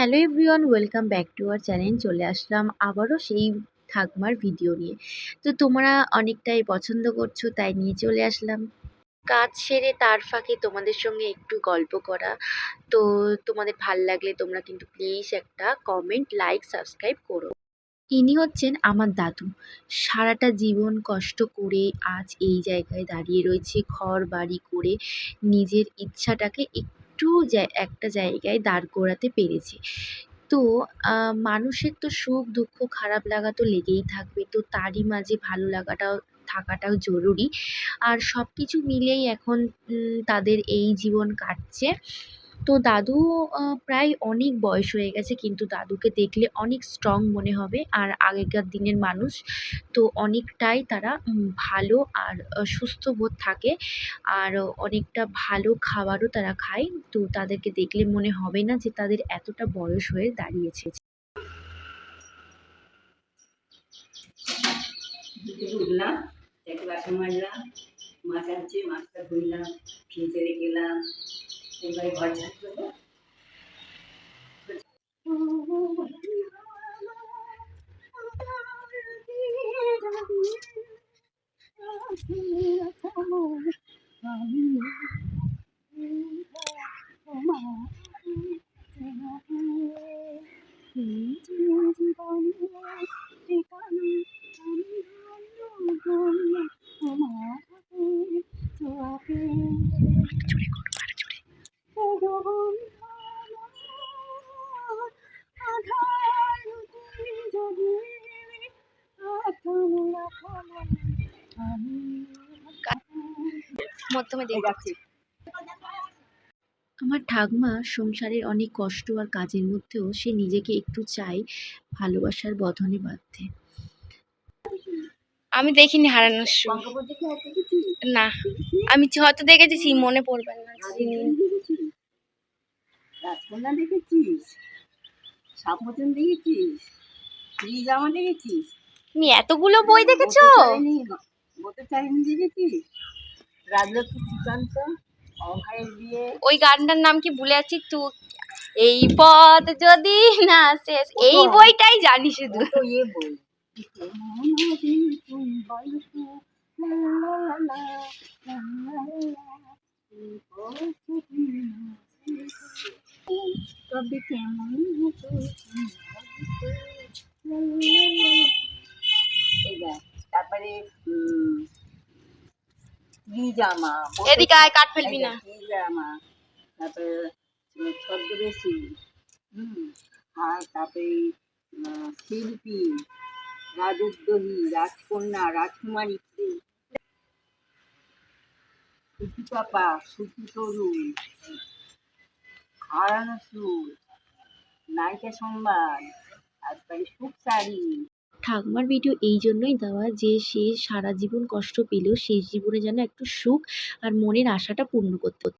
Hello everyone welcome back to our channel চলে আসলাম আবারও সেই ঠাকমার ভিডিও নিয়ে। তো তোমরা অনেকটাই পছন্দ করছ, তাই নিয়ে চলে আসলাম। কাজ সেরে তার ফাঁকে তোমাদের সঙ্গে একটু গল্প করা। তো তোমাদের ভালো লাগলে তোমরা কিন্তু প্লিজ একটা কমেন্ট লাইক সাবস্ক্রাইব করো। ইনি হচ্ছেন আমার দাদু। সারাটা জীবন কষ্ট করে আজ এই জায়গায় দাঁড়িয়ে রয়েছে, ঘর বাড়ি করে নিজের ইচ্ছাটাকে একটু জায়, একটা জায়গায় দাঁড় করাতে পেরেছি। তো মানুষের তো সুখ, দুঃখ, খারাপ লাগা তো লেগেই থাকবে। তো তারই মাঝে ভালো লাগাটাও, থাকাটাও জরুরি। আর সব কিছু মিলেই এখন তাদের এই জীবন কাটছে। তো দাদু প্রায় অনেক বয়স হয়ে গেছে, কিন্তু দাদুকে দেখলে অনেক স্ট্রং মনে হবে আর আগেকার দিনের মানুষ তো অনেকটাই তারা ভালো আর সুস্থ বোধ থাকে আর অনেকটা ভালো খাবারও তারা খায়। তো তাদেরকে দেখলে মনে হবে না যে তাদের এতটা বয়স হয়ে দাঁড়িয়েছে। মাছ আনছে, মাছটা ফ্রিজে এবারে ঘর ঝাড় দেবো মধ্যমে আমার ঠাকমা সংসারের অনেক কষ্ট আর কাজের মধ্যেও সে নিজেকে একটু চাই ভালোবাসার বধনে বাঁধতে। আমি দেখিনি হারানোর শো না আমি হয়তো দেখেছি মনে পড়বে না রাজকন্যা দেখেছিস? দেখেছিস? জামা দেখেছিস? তুমি এতগুলো বই দেখেছ? ওই গানটার নাম কি ভুলে আছি? তু এই পথ যদি না শেষ। এই বইটাই জানি শুধু। তবে কেমন হতো এই দেখ, তারপরে উম, কি জামা এদিকে আয় কাট ফেলবি না। কি জামা তারপরে ছদ্মবেশী হুম আর তারপরে শিল্পী রাজোদ্যোগী রাজকন্যা রাজকুমারী সুতি পাপা সুতি তরুণ হারানো সুর নায়িকা সংবাদ তারপরে সুখ শাড়ি। ঠাকুমার ভিডিও এই জন্যই দেওয়া যে সে সারা জীবন কষ্ট পেলেও শেষ জীবনে যেন একটু সুখ আর মনের আশাটা পূর্ণ করতে